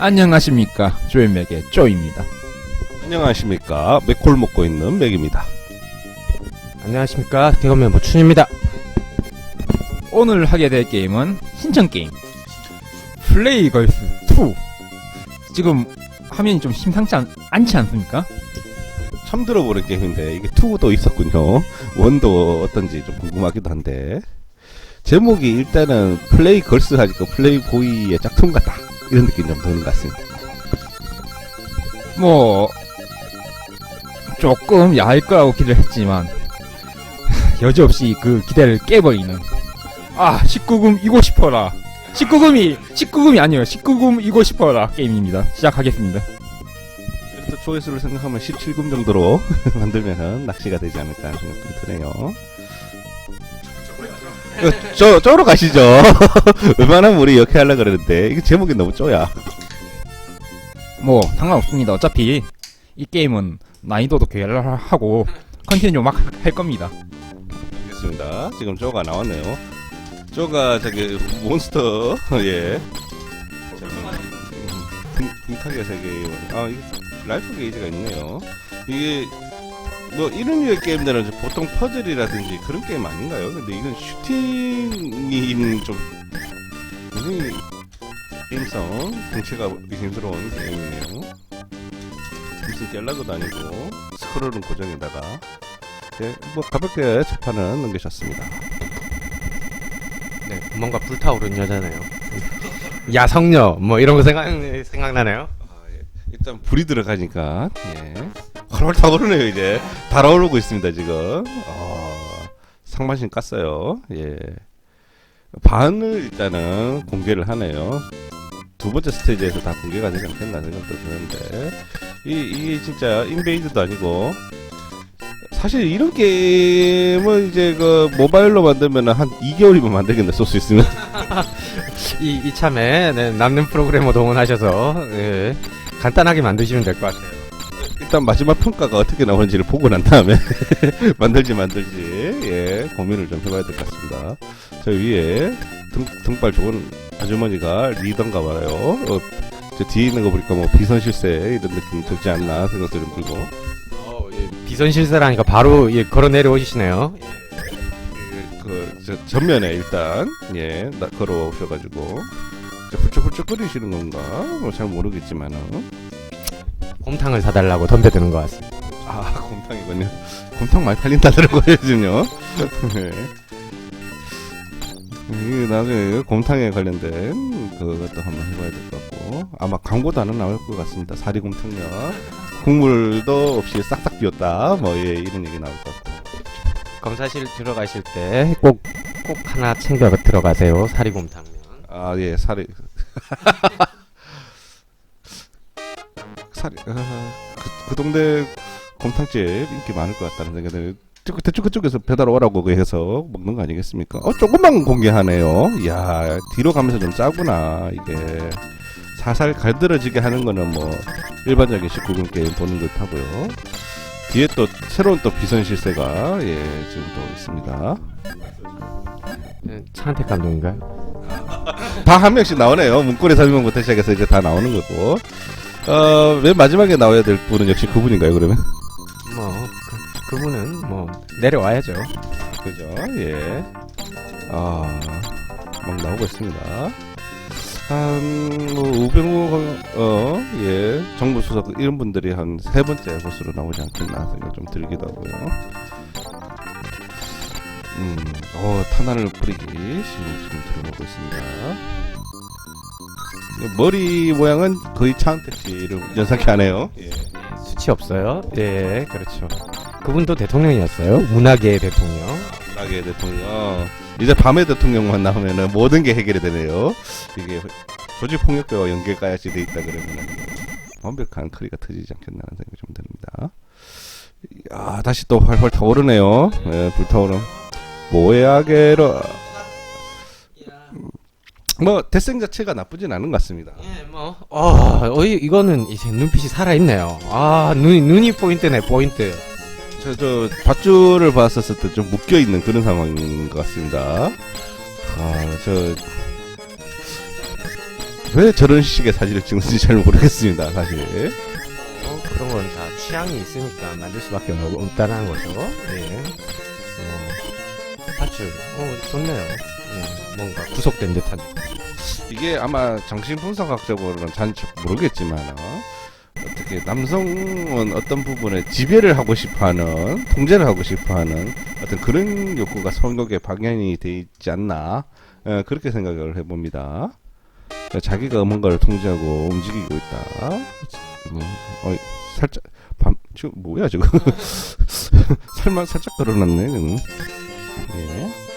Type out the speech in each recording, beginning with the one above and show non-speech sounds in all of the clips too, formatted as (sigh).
안녕하십니까? 조연맥의 쪼입니다. 안녕하십니까? 맥콜 먹고 있는 맥입니다. 안녕하십니까? 개그맨 모춘입니다. 오늘 하게 될 게임은 신청 게임. 플레이 걸스 2 지금 화면이 좀 심상치 않, 않지 않습니까? 처음 들어보는 게임인데 이게 2도 있었군요. 원도 어떤지 좀 궁금하기도 한데. 제목이 일단은 플레이 걸스 하니까 플레이 보이의 짝퉁 같다 이런 느낌이 좀 드는 것 같습니다. 뭐 조금 야할 거라고 기대를 했지만 (laughs) 여지없이 그 기대를 깨버리는. 아 19금 이고 싶어라. 19금이 19금이 아니에요. 19금 이고 싶어라 게임입니다. 시작하겠습니다. 그래서 조회수를 생각하면 17금 정도로 (laughs) 만들면 낚시가 되지 않을까 하는 생각이 드네요. 어, (laughs) 저, 저로 가시죠 (laughs) 웬만하면 우리 이렇게 하려고 그러는데 이게 제목이 너무 쪼야 뭐 상관없습니다 어차피 이 게임은 난이도도 괴랄하고 컨티뉴 막 할 겁니다 알겠습니다. 지금 쪼가 나왔네요. 쪼가 저기 몬스터 (laughs) 예. 빙타기의 세계 아 이게 라이프 게이지가 있네요. 이게 뭐 이런 류의 게임들은 보통 퍼즐이라든지 그런 게임 아닌가요? 근데 이건 슈팅이 좀 굉장히 게임성 등치가 힘스러운 게임이네요. 무슨 갤라그도 아니고 스크롤은 고정에다가 네, 뭐 가볍게 재판은 넘기셨습니다. 네, 뭔가 불타오른 여자네요. (laughs) 야성녀 뭐 이런 거 생각 생각나네요. 일단 불이 들어가니까 예. 활활 타오르네요 이제 달아오르고 있습니다 지금. 어, 상반신 깠어요. 예. 반을 일단은 공개를 하네요. 두 번째 스테이지에서 다 공개가 되지 않겠나 생각도 드는데 이 이게 진짜 인베이드도 아니고 사실 이런 게임은 이제 그 모바일로 만들면 한 2개월이면 만들겠네 쏠 수 있으면 (laughs) 이 이참에 네, 남는 프로그래머 동원하셔서 예, 간단하게 만드시면 될 것 같아요. 일단 마지막 평가가 어떻게 나오는지를 보고 난 다음에 (laughs) 만들지 만들지 예 고민을 좀 해봐야 될 것 같습니다. 저 위에 등, 등발 좋은 아주머니가 리던가 봐요. 어, 저 뒤에 있는 거 보니까 뭐 비선실세 이런 느낌 들지 않나 생각도 좀 들고 어, 예, 비선 실세라니까 바로 예, 걸어 내려오시네요. 그, 그, 저 전면에 일단 예 나, 걸어 오셔가지고 저 훌쩍훌쩍 거리시는 건가 뭐 잘 모르겠지만은 곰탕을 사달라고 덤벼드는 것 같습니다. 아 곰탕이군요. 곰탕 많이 팔린다더라고요 요즘요. 네. 이 나중에 곰탕에 관련된 그것도 한번 해봐야 될 것 같고 아마 광고도 하나 나올 것 같습니다. 사리곰탕요. 국물도 없이 싹싹 비웠다. 뭐 예, 이런 얘기 나올 것 같고. 검사실 들어가실 때 꼭 꼭 하나 챙겨 들어가세요. 사리곰탕면. 아 예, 사리. 아, 그, 그 동네 곰탕집 인기 많을 것 같다는 생각이 쭉 대충 그쪽에서 배달 오라고 해서 먹는 거 아니겠습니까? 어 조금만 공개하네요. 이야 뒤로 가면서 좀 짜구나 이게 살살 갈들어지게 하는 거는 뭐 일반적인 19금 게임 보는 듯하고요. 뒤에 또 새로운 또 비선 실세가 예 지금 또 있습니다. 예, 차한택 감독인가요? 다 한 명씩 나오네요. 문고리 설명부터 시작해서 이제 다 나오는 거고. 어, 맨 마지막에 나와야 될 분은 역시 그분인가요, 그러면? 뭐 그, 그분은 뭐 내려와야죠. 그죠, 예. 아, 막 나오고 있습니다. 한, 뭐, 우병우, 어, 예, 정부 수석, 이런 분들이 한 세 번째 보스로 나오지 않겠나 생각 좀 들기도 하고요. 음, 어, 탄환을 뿌리기, 지금, 지금 들어보고 있습니다. 머리 모양은 거의 차은택 씨를 연상케 하네요. 예. 수치 없어요. 예, 그렇죠. 그분도 대통령이었어요. 문화계의 대통령. 나게 대통령. 이제 밤의 대통령만 나오면은 모든 게 해결이 되네요. 이게 조직 폭력배와 연계까지 돼 있다 그러면은 완벽한 커리가 터지지 않겠나는 생각이 좀 듭니다. 아 다시 또 활활 타오르네요. 예, 불타오름. 모야게로. 뭐 대생 자체가 나쁘진 않은 것 같습니다. 예, 뭐, 어, 어, 이- 이거는 이제 눈빛이 살아있네요. 아, 눈, 눈이 포인트네, 포인트. 저, 저, 밧줄을 봤었을 때 좀 묶여있는 그런 상황인 것 같습니다. 아, 저, 왜 저런 식의 사진을 찍는지 잘 모르겠습니다, 사실. 어, 그런 건 다 취향이 있으니까 만들 수밖에 없- 없다는 거죠. 예. 어, 파출. 어, 좋네요. 음, 뭔가 구속된 듯한. 이게 아마 정신분석학적으로는 잘 모르겠지만 어, 어떻게 남성은 어떤 부분에 지배를 하고 싶어하는 통제를 하고 싶어하는 어떤 그런 욕구가 성욕에 방향이 돼 있지 않나 어, 그렇게 생각을 해봅니다. 자기가 뭔가를 통제하고 움직이고 있다. 뭐, 어, 살짝 밤 지금 뭐야 지금 (laughs) 살만 살짝 걸어놨네. 지금. 예.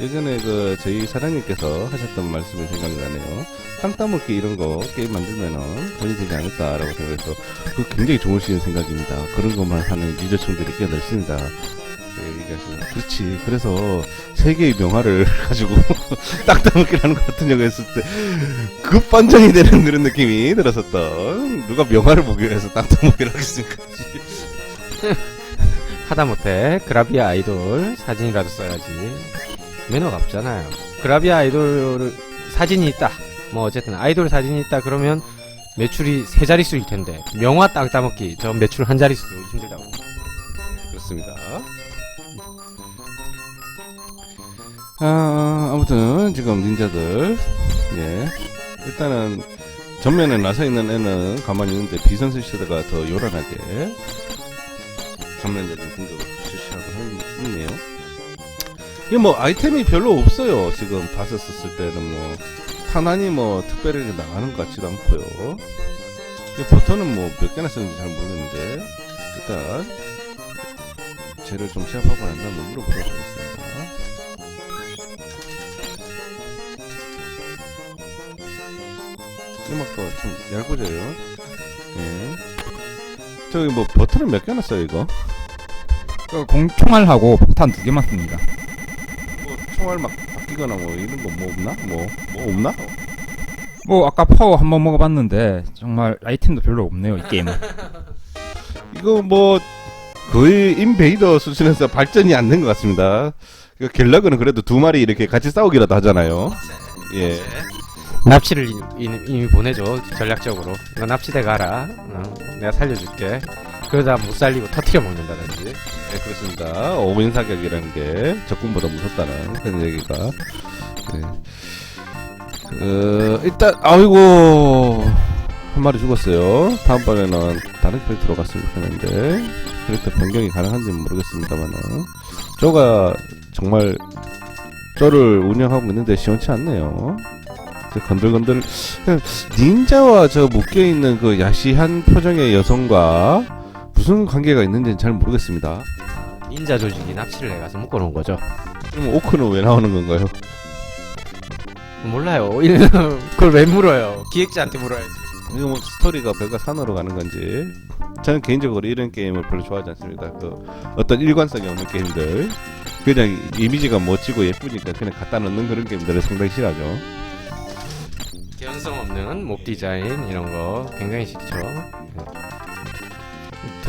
예전에 그 저희 사장님께서 하셨던 말씀이 생각이 나네요. 땅 따먹기 이런 거 게임 만들면은 돈이 되지 않을까라고 생각해서 그 굉장히 좋으신 생각입니다. 그런 것만 하는 유저층들이 꽤 넓습니다. 네, 얘기하시는 그렇지. 그래서 세계의 명화를 (laughs) 가지고 (laughs) 땅 따먹기라는 것 같은 경우 했을 때 급반전이 되는 그런 느낌이 들었었던 누가 명화를 보기 위해서 땅 따먹기를 하겠습니까? 하다못해 그라비아 아이돌 사진이라도 써야지. 매너가 없잖아요. 그라비아 아이돌 사진이 있다. 뭐 어쨌든 아이돌 사진이 있다 그러면 매출이 세 자릿수일 텐데 명화 땅 따먹기 저 매출 한 자릿수 힘들다고. 그렇습니다. 아, 아무튼 지금 닌자들 예 일단은 전면에 나서 있는 애는 가만히 있는데 비선수 시대가 더 요란하게 전면적인 공격을 실시하고 하고 있네요. 이게 뭐 아이템이 별로 없어요. 지금 봤었을 때는 뭐 탄환이 뭐 특별하게 나가는 것 같지도 않고요. 이 버튼은 뭐몇 개나 쓰는지 잘 모르겠는데 일단 쟤를 좀 시합하고 난 다음에 물어보도록 하겠습니다. 음악도 좀 얇고져요. 예. 저기 뭐 버튼은 몇 개나 써요 이거? 그 공총알하고 폭탄 두 개만 씁니다. 뭐 총알 막 바뀌거나 뭐 이런 거 뭐 없나? 뭐 뭐 없나? 뭐 아까 파워 한 번 먹어봤는데 정말 아이템도 별로 없네요 이 게임은. (laughs) 이거 뭐 거의 인베이더 수준에서 발전이 안 된 것 같습니다. 그 갤러그는 그래도 두 마리 이렇게 같이 싸우기라도 하잖아요. 예. 납치를 이- 이미, 이미 보내줘 전략적으로 너 납치돼 가라 어, 내가 살려줄게 그러다 못 살리고 터트려 먹는다든지 네, 그렇습니다. 5인 사격이라는 게 적군보다 무섭다는 그런 얘기가. 네. 그, 일단, 아이고, 한 마리 죽었어요. 다음번에는 다른 캐릭터로 갔으면 좋겠는데, 캐릭터 변경이 가능한지는 모르겠습니다만은, 저가 정말 저를 운영하고 있는데 시원치 않네요. 그 건들건들, 그냥 닌자와 저 묶여있는 그 야시한 표정의 여성과 무슨 관계가 있는지는 잘 모르겠습니다. 닌자 조직이 납치를 해가서 묶어놓은 거죠 그럼 오크는 왜 나오는 건가요? 몰라요 (laughs) 그걸 왜 물어요 기획자한테 물어야지 이거 뭐 스토리가 별과 산으로 가는 건지 저는 개인적으로 이런 게임을 별로 좋아하지 않습니다. 그 어떤 일관성이 없는 게임들 그냥 이미지가 멋지고 예쁘니까 그냥 갖다 넣는 그런 게임들을 상당히 싫어하죠. 개연성 없는 몹 디자인 이런 거 굉장히 싫죠.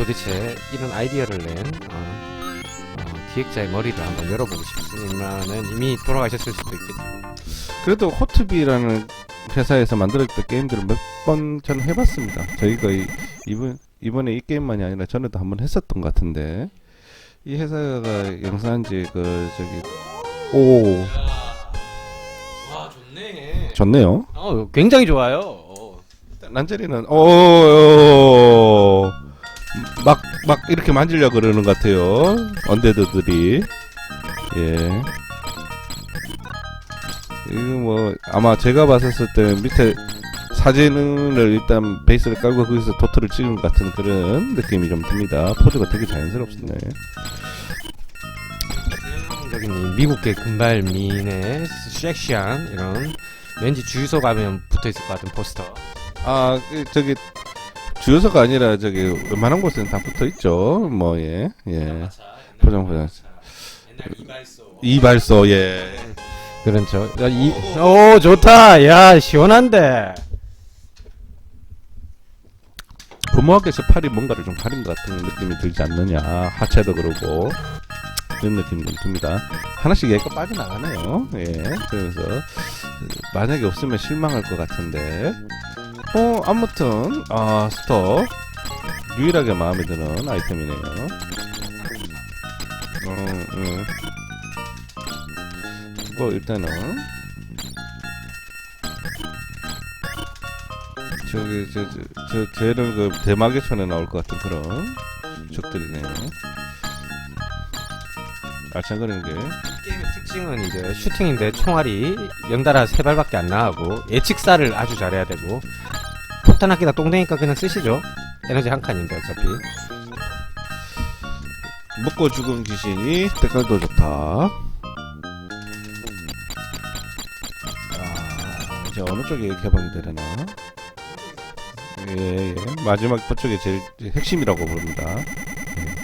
네. 도대체 이런 아이디어를 낸 어, 어, 기획자의 머리를 한번 열어보고 싶으면은 이미 돌아가셨을 수도 있겠죠. 그래도 호트비라는 회사에서 만들었던 게임들을 몇번 저는 해봤습니다. 저희가 이, 이번 이번에 이 게임만이 아니라 전에도 한번 했었던 것 같은데 이 회사가 영상지 그 저기 오 와 좋네. 좋네요. 어 굉장히 좋아요. 어. 난제리는 어, 오 막 막 이렇게 만지려 고 그러는 것 같아요. 언데드들이 예. 이거 뭐 아마 제가 봤었을 때 밑에 사진을 일단 베이스를 깔고 거기서 도트를 찍은 것 같은 그런 느낌이 좀 듭니다. 포즈가 되게 자연스럽네. 이 미국계 금발미인의 섹시한 이런 왠지 주유소 가면 붙어 있을 것 같은 포스터. 아 그, 저기 주요소가 아니라 저기 웬만한 곳에는 다 붙어 있죠. 뭐 예. 예. 포장. 옛날 이발소. 예. 그렇죠. 야, 이, 오 좋다. 야 시원한데. 부모학교에서 팔이 뭔가를 좀 가린 것 같은 느낌이 들지 않느냐 하체도 그러고 그런 느낌이 좀 듭니다. 하나씩 얘가 빠져나가네요. 예. 그래서 만약에 없으면 실망할 것 같은데. 어, 아무튼 아 스톱 유일하게 마음에 드는 아이템이네요. 어, 음. 뭐 일단은 저기 저, 저, 저 쟤는 그 대마개천에 나올 것 같은 그런 적들이네요. 알짱거리는 게 게임의 특징은 이제 슈팅인데 총알이 연달아 세 발밖에 안 나가고 예측사를 아주 잘해야 되고 폭탄 학기나 똥댕이니까 그냥 쓰시죠. 에너지 한 칸인데 어차피. 먹고 죽은 귀신이 색깔도 좋다. 아, 이제 어느 쪽에 개방이 되려나? 예, 예. 마지막 그쪽에 제일 핵심이라고 부릅니다. 예.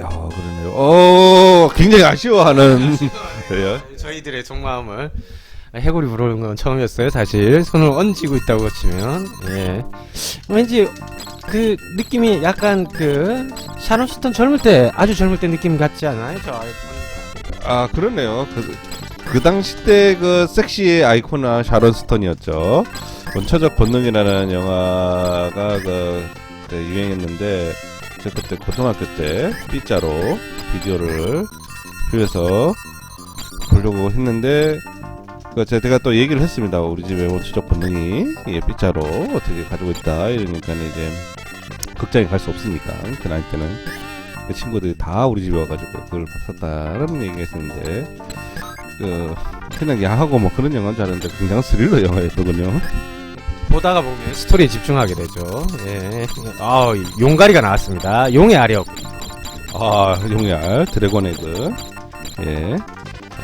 야, 그러네요. 오, 굉장히 아쉬워하는. (laughs) 예. 저희들의 속마음을 해골이 불어오는 건 처음이었어요. 사실 손을 얹고 있다고 치면 예 왠지 그 느낌이 약간 그 샤론 스톤 젊을 때 아주 젊을 때 느낌 같지 않아요? 저 아이 아 그렇네요. 그, 그 당시 때 그 섹시의 아이콘은 샤론 스톤이었죠. 원초적 본능이라는 영화가 그 그때 유행했는데 저 그때 고등학교 때 B자로 비디오를 빌려서 보려고 했는데 그 제가 또 얘기를 했습니다. 우리 집에 원초적 본능이 예, B자로 어떻게 가지고 있다 이러니까 이제 극장에 갈 수 없으니까 그 나이 때는 그 친구들이 다 우리 집에 와가지고 그걸 봤었다라는 얘기가 있었는데 그 그냥 야하고 뭐 그런 영화인 줄 알았는데 굉장한 스릴러 영화였더군요. 보다가 보면 스토리에 집중하게 되죠. 예. 아 용가리가 나왔습니다. 용의 아력. 아 용얄 드래곤 에그 예.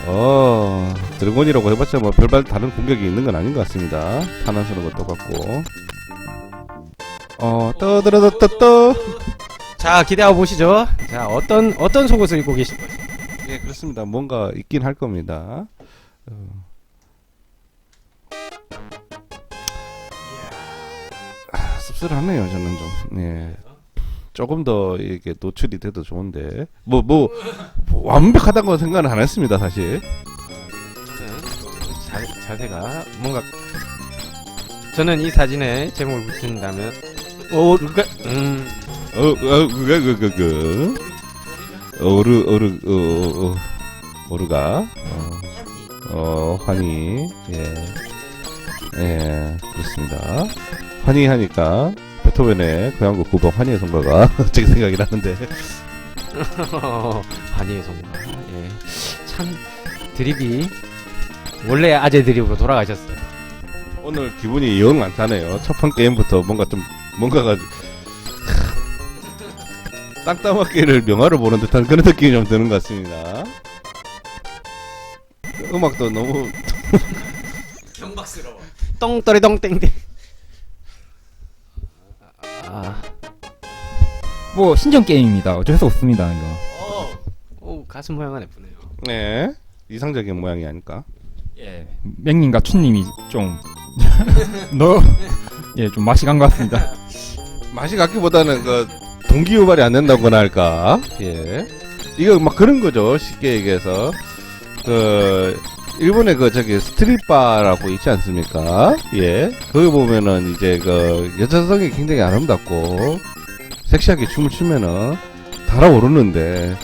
어 드래곤이라고 해봤자 뭐 별반 다른 공격이 있는 건 아닌 것 같습니다. 탄환수는 것도 같고 어 떠들어떠떠 자 기대하고 보시죠. 자 어떤 어떤 속옷을 입고 계실 거죠? 예 그렇습니다. 뭔가 있긴 할 겁니다. 어. 아, 씁쓸하네요 저는 좀. 예. 조금 더 이게 노출이 돼도 좋은데 뭐뭐 완벽하다고 생각은 안 했습니다 사실. 자, 자세가 뭔가 저는 이 사진에 제목을 붙인다면 오 그러니까 음 어, 어, 그, 그, 그, 그. 어르, 어르, 어, 어, 어, 어르가, 어, 어, 환희, 예, 예, 그렇습니다. 환희 하니까, 베토벤의 고향곡 9번 환희의 성가가 갑자기 (laughs) 생각이 나는데, (laughs) 반이의 성과 예. 참 드립이 원래 아재 드립으로 돌아가셨어요. 오늘 기분이 영 안 타네요. 첫판 게임부터 뭔가 좀, 뭔가가, (laughs) 땅따먹기를 명화를 보는 듯한 그런 느낌이 좀 드는 것 같습니다. 음악도 너무 경박스러워. 똥떨이 똥땡땡. 아, 뭐 신정 게임입니다. 어쩔 수 없습니다. 이거. 어, 오 가슴 모양은 예쁘네요. 네 이상적인 모양이 아닐까. 예, 맹님과 춘님이 좀 (laughs) 너, 예, 좀 맛이 간 것 같습니다. 맛이 같기보다는 그 동기 유발이 안 된다고나 할까. 예. 이거 막 그런 거죠. 쉽게 얘기해서 그 일본에 그 저기 스트릿바라고 있지 않습니까? 예. 거기 보면은 이제 그 여자성이 굉장히 아름답고 섹시하게 춤을 추면은 달아오르는데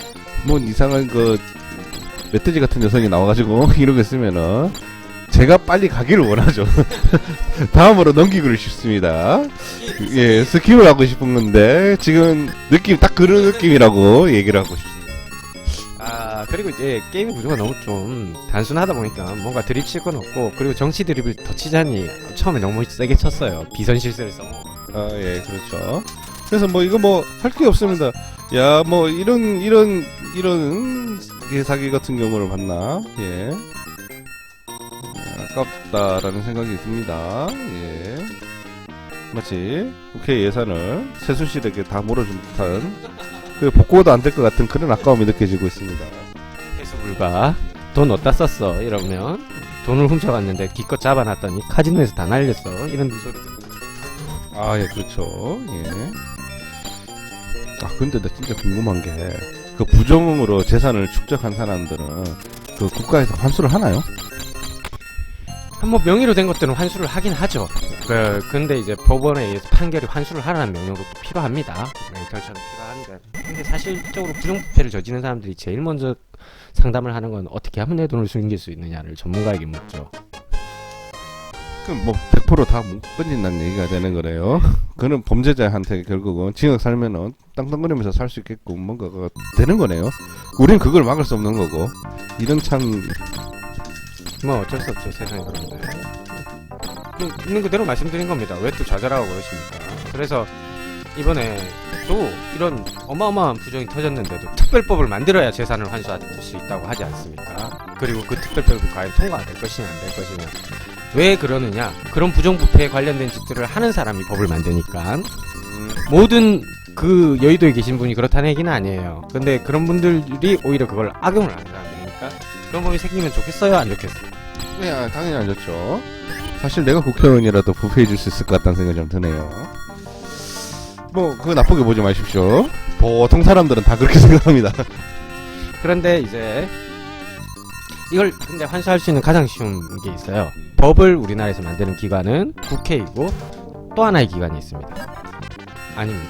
뭐 이상한 그 멧돼지 같은 여성이 나와가지고 (laughs) 이러고 있으면은 제가 빨리 가기를 원하죠. (laughs) 다음으로 넘기기를 싶습니다. 예, 스킵을 하고 싶은 건데 지금 느낌 딱 그런 느낌이라고 얘기를 하고 싶습니다. 아 그리고 이제 게임 구조가 너무 좀 단순하다 보니까 뭔가 드립 칠 건 없고 그리고 정치 드립을 더 치자니 처음에 너무 세게 쳤어요. 비선 실세를 써. 아, 예, 그렇죠. 그래서 뭐 이거 뭐 할 게 없습니다. 야, 뭐 이런 이런 이런 사기 같은 경우를 봤나? 예. 아깝다라는 생각이 듭니다. 예. 마치 국회 예산을 세수실에게 다 몰아준 듯한 그 복고도 안 될 것 같은 그런 아까움이 느껴지고 있습니다. 불가. 돈 어디다 썼어? 이러면 돈을 훔쳐갔는데 기껏 잡아놨더니 카지노에서 다 날렸어. 이런 소리. 아, 예, 그렇죠. 예. 아, 근데 나 진짜 궁금한 게, 그 부정으로 재산을 축적한 사람들은 그 국가에서 환수를 하나요? 한뭐 명의로 된 것들은 환수를 하긴 하죠. 그 근데 이제 법원에 의해서 판결이 환수를 하라는 명령도 또 필요합니다. 네, 절차도 필요한데. 근데 사실적으로 부정부패를 저지른 사람들이 제일 먼저 상담을 하는 건 어떻게 하면 내 돈을 숨길 수 있느냐를 전문가에게 묻죠. 그럼 뭐 100%다 못 끊긴다는 얘기가 되는 거래요. (laughs) 그는 범죄자한테 결국은 징역 살면은 땅땅거리면서 살 수 있게끔 뭔가가 되는 거네요. 우린 그걸 막을 수 없는 거고. 이런 참 뭐 어쩔 수 없죠 세상이 그런데. 그 있는 그대로 말씀드린 겁니다. 왜 또 좌절하고 그러십니까? 그래서 이번에 또 이런 어마어마한 부정이 터졌는데도 특별법을 만들어야 재산을 환수할 수 있다고 하지 않습니까? 그리고 그 특별법이 과연 통과가 될 것이냐 안 될 것이냐. 왜 그러느냐? 그런 부정부패에 관련된 짓들을 하는 사람이 법을 만드니까. 모든 그 여의도에 계신 분이 그렇다는 얘기는 아니에요. 근데 그런 분들이 오히려 그걸 악용을 하는 사람들이니까 그런 법이 생기면 좋겠어요? 안 좋겠어요 네, 아, 당연히 안 좋죠. 사실 내가 국회의원이라도 부패해 줄 수 있을 것 같다는 생각이 좀 드네요. 뭐 그거 나쁘게 보지 마십시오. 보통 사람들은 다 그렇게 (laughs) 생각합니다. 그런데 이제 이걸 근데 환수할 수 있는 가장 쉬운 게 있어요. 법을 우리나라에서 만드는 기관은 국회이고 또 하나의 기관이 있습니다. 아닙니다.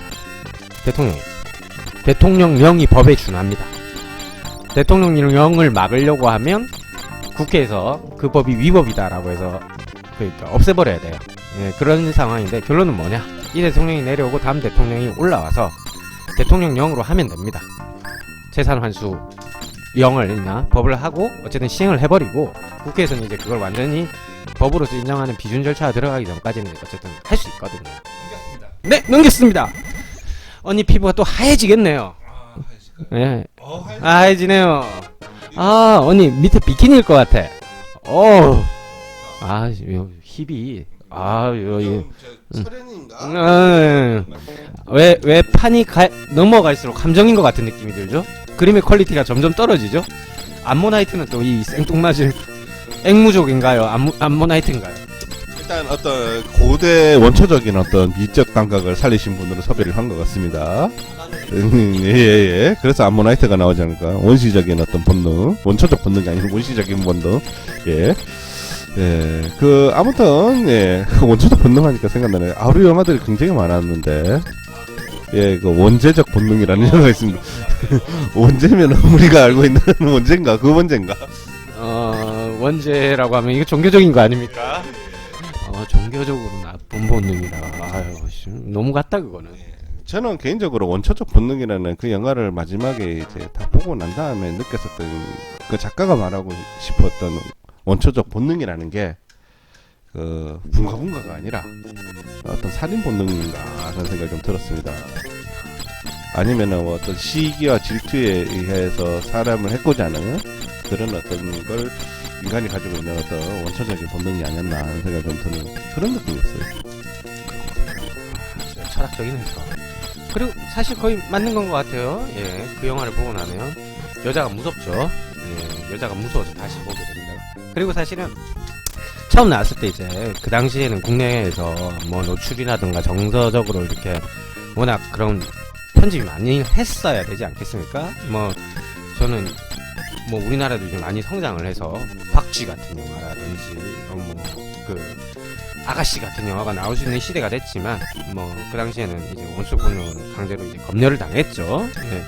대통령. 대통령령이 법에 준합니다. 대통령령을 막으려고 하면 국회에서 그 법이 위법이다라고 해서 그러니까 없애버려야 돼요. 예, 그런 상황인데 결론은 뭐냐? 이 대통령이 내려오고 다음 대통령이 올라와서 대통령령으로 하면 됩니다. 재산 환수 영을이나 법을 하고 어쨌든 시행을 해버리고 국회에서는 이제 그걸 완전히 법으로서 인정하는 비준 절차가 들어가기 전까지는 어쨌든 할 수 있거든요. 네, 넘겼습니다. 언니 피부가 또 하얘지겠네요. 예, 아, 하얘지네요. 아, 언니 밑에 비키니일 것 같아. 어, 아, 요 힙이 아, 요, 요, 음, 왜, 왜 판이 가, 넘어갈수록 감정인 것 같은 느낌이 들죠? 그림의 퀄리티가 점점 떨어지죠? 암모나이트는 또 이 생뚱맞을 (laughs) 앵무족인가요? 암모, 암모나이트인가요? 일단 어떤 고대 원초적인 어떤 미적 감각을 살리신 분으로 섭외를 한 것 같습니다. 음, 예, 예. 그래서 암모나이트가 나오지 않을까. 원시적인 어떤 본능. 원초적 본능이 아니고 원시적인 본능. 예. 예. 그, 아무튼, 예. 그 (laughs) 원초적 본능 하니까 생각나네. 아루 영화들이 굉장히 많았는데. 예, 그 원죄적 본능이라는 (laughs) 영화가 있습니다. (laughs) 원죄면 우리가 알고 있는 원죄인가? 그 원죄인가? 어, 원죄라고 하면 이거 종교적인 거 아닙니까? 어, 종교적으로 나쁜 본능이라. 아유, 씨, 너무 같다, 그거는. 저는 개인적으로 원초적 본능이라는 그 영화를 마지막에 이제 다 보고 난 다음에 느꼈었던 그 작가가 말하고 싶었던 원초적 본능이라는 게 그 분가분가가 아니라 어떤 살인 본능인가 하는 생각이 좀 들었습니다. 아니면은 뭐 어떤 시기와 질투에 의해서 사람을 해코지하는 그런 어떤 걸 인간이 가지고 있는 어떤 원초적인 본능이 아니었나 하는 생각이 좀 드는 그런 느낌이었어요. 진짜 철학적인 해서. 그리고 사실 거의 맞는 건 것 같아요. 예, 그 영화를 보고 나면 여자가 무섭죠. 예, 여자가 무서워서 다시 보게 됩니다. 그리고 사실은 처음 나왔을 때 이제 그 당시에는 국내에서 뭐 노출이라든가 정서적으로 이렇게 워낙 그런 편집이 많이 했어야 되지 않겠습니까? 뭐 저는 뭐 우리나라도 이제 많이 성장을 해서 박쥐 같은 영화라든지 어, 뭐그 아가씨 같은 영화가 나올 수 있는 시대가 됐지만 뭐 그 당시에는 이제 원수 본능은 강제로 이제 검열을 당했죠. 예.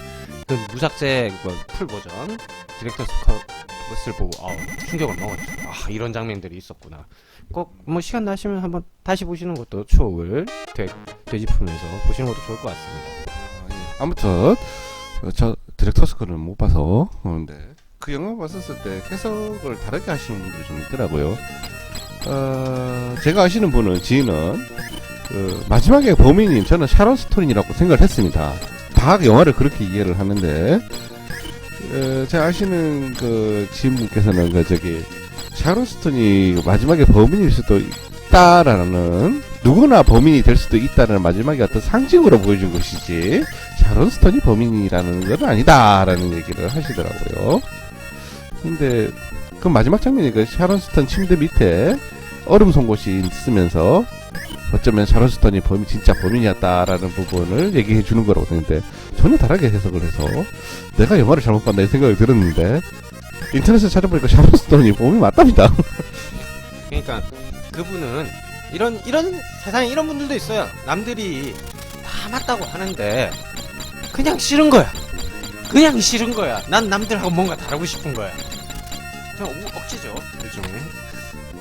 그 무삭제 그풀 버전 디렉터스 컷을 보고 어, 충격을 먹었죠. 아 이런 장면들이 있었구나. 꼭 뭐 시간 나시면 한번 다시 보시는 것도 추억을 되, 되짚으면서 보시는 것도 좋을 것 같습니다. 아무튼 어, 저 디렉터스 거는 못 봐서 그런데 그 영화 봤었을 때 해석을 다르게 하시는 분들이 좀 있더라고요. 어, 제가 아시는 분은 지인은 그 마지막에 범인이 저는 샤론 스톤이라고 생각을 했습니다. 다 영화를 그렇게 이해를 하는데 어, 제가 아시는 그 지인분께서는 그 저기 샤론 스톤이 마지막에 범인일 수도 있다라는 누구나 범인이 될 수도 있다는 마지막에 어떤 상징으로 보여준 것이지 샤론 스톤이 범인이라는 건 아니다라는 얘기를 하시더라고요. 근데 그 마지막 장면이 그 샤론 스톤 침대 밑에 얼음 송곳이 있으면서 어쩌면 샤론스톤이 범인 진짜 범인이었다라는 부분을 얘기해 주는 거라고 생각했는데 전혀 다르게 해석을 해서 내가 영화를 잘못 봤다 이 생각이 들었는데 인터넷에 찾아보니까 샤론스톤이 범인 맞답니다. (laughs) 그러니까 그분은 이런 이런 세상에 이런 분들도 있어요. 남들이 다 맞다고 하는데 그냥 싫은 거야. 그냥 싫은 거야. 난 남들하고 뭔가 다르고 싶은 거야. 그냥 우- 억지죠 일종의.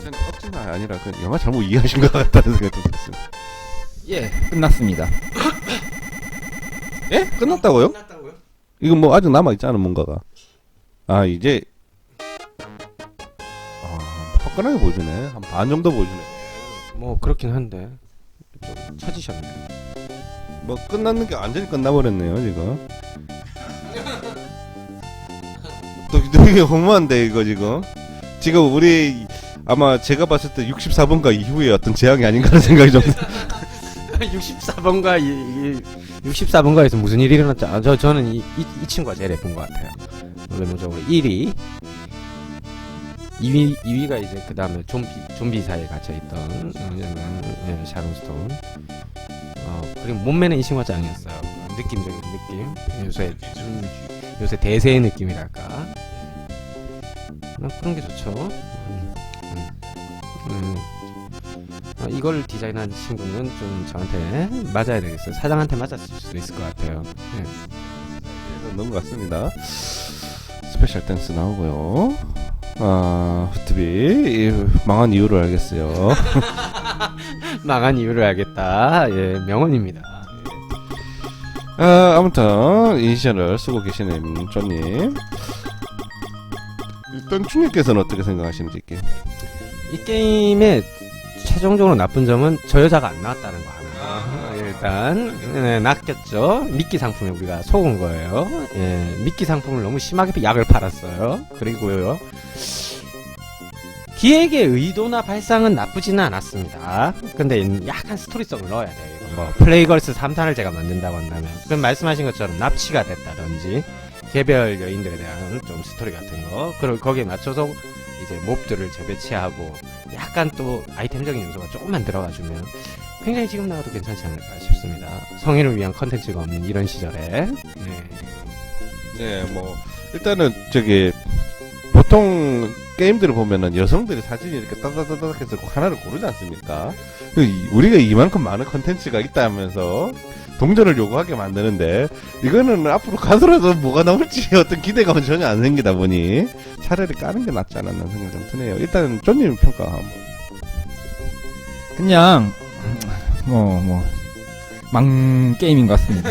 저는 억지가 아니라 그 영화 잘못 이해하신 것 같다는 좀 들었어요. 예, 끝났습니다. 예? 끝났다고요? 끝났다고요? 이거 뭐 아직 남아 있잖아 뭔가가. 아 이제 아, 화끈하게 보여주네. 한 반 정도 보여주네. 뭐 그렇긴 한데 좀 처지셨네요. 뭐 끝났는 게 완전히 끝나버렸네요 지금. 되게 허무한데 이거 지금. 지금 우리 아마 제가 봤을 때 64번가 이후에 어떤 재앙이 아닌가 하는 (laughs) 생각이 좀. (laughs) 64번가 이, 이 64번가에서 무슨 일이 일어났죠? 아, 저 저는 이, 이, 이 친구가 제일 예쁜 것 같아요. 외모적으로 1위, 2위 2위가 이제 그 다음에 좀비 좀비 사이에 갇혀 있던 예, 샤론 스톤. 어 그리고 몸매는 이 친구가 짱이었어요. 느낌적인 느낌, 요새 좀 요새 대세의 느낌이랄까. 어, 그런 게 좋죠. 음, 음, 음. 어, 이걸 디자인한 친구는 좀 저한테 맞아야 되겠어요. 사장한테 맞았을 수도 있을 것 같아요. 네. 넣은 것 같습니다. 스페셜 댄스 나오고요. 아 후트비 이 망한 이유를 알겠어요. (laughs) 망한 이유를 알겠다. 예, 명언입니다. 아, 아무튼 이니셜을 쓰고 계시는 쪼님 일단 충님께서는 어떻게 생각하시는지 이게 이 게임의 최종적으로 나쁜 점은 저 여자가 안 나왔다는 거 하나. 일단 네, 낚였죠. 미끼 상품에 우리가 속은 거예요. 예, 미끼 상품을 너무 심하게 약을 팔았어요. 그리고요. 기획의 의도나 발상은 나쁘지는 않았습니다. 근데 약간 스토리성을 넣어야 돼요. 이거. 뭐 플레이걸스 3탄을 제가 만든다고 한다면 그럼 말씀하신 것처럼 납치가 됐다든지 개별 여인들에 대한 좀 스토리 같은 거 그리고 거기에 맞춰서 이제 몹들을 재배치하고 약간 또 아이템적인 요소가 조금만 들어가 주면 굉장히 지금 나와도 괜찮지 않을까 싶습니다. 성인을 위한 컨텐츠가 없는 이런 시절에 네. 네, 뭐 일단은 저기 보통 게임들을 보면은 여성들이 사진이 이렇게 따다다닥 해서 꼭 하나를 고르지 않습니까? 그 이- 우리가 이만큼 많은 컨텐츠가 있다면서 동전을 요구하게 만드는데 이거는 앞으로 가더라도 뭐가 나올지 (laughs) 어떤 기대감은 전혀 안 생기다 보니 차라리 까는 게 낫지 않았나 생각이 좀 드네요. 일단 쪼님 평가 한번. 그냥 뭐뭐 망 게임인 것 같습니다.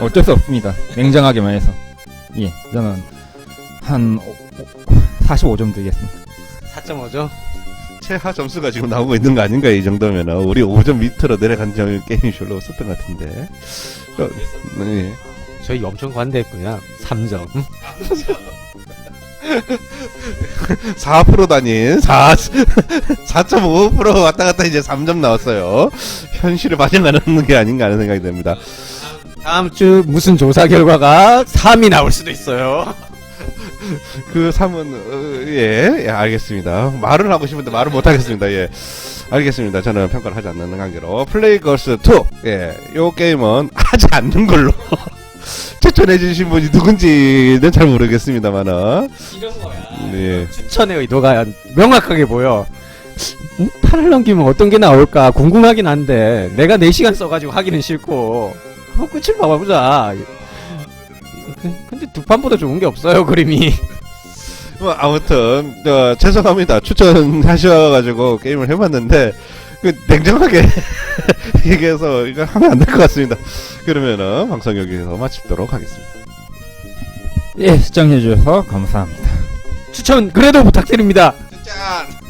어쩔 수 없습니다. 냉정하게 말해서 예 저는 한 45점 드리겠습니다. 4.5죠? 최하 점수가 지금 나오고 있는 거 아닌가 이 정도면은 우리 5점 밑으로 내려간 점 게임이 별로 없었던 것 같은데. 어, 네. 저희 엄청 관대했고요. 3점. 4% (laughs) 다닌 4 4.5% 왔다 갔다 이제 3점 나왔어요. 현실을 반영하는 게 아닌가 하는 생각이 듭니다. 다음 주 무슨 조사 결과가 3이 나올 수도 있어요. (laughs) 그 3은 어, 예, 예, 알겠습니다. 말을 하고 싶은데 말을 못 하겠습니다. 예. 알겠습니다. 저는 평가를 하지 않는 관계로 플레이걸스 2 예, 요 게임은 (laughs) 하지 않는 걸로 (laughs) 추천해 주신 분이 누군지는 잘 모르겠습니다만은 이런 거야. 예. 추천의 의도가 명확하게 보여. 음? 팔을 넘기면 어떤 게 나올까 궁금하긴 한데 내가 4시간 써가지고 하기는 싫고 한번 끝을 봐보자. 그- 근데 두 판보다 좋은 게 없어요 그림이. (laughs) 뭐 아무튼 어, 죄송합니다. 추천하셔가지고 게임을 해봤는데 그 냉정하게 (laughs) 얘기해서 이거 하면 안 될 것 같습니다. 그러면은 방송 여기서 마치도록 하겠습니다. 예 시청해주셔서 감사합니다. 추천 그래도 부탁드립니다. 짠.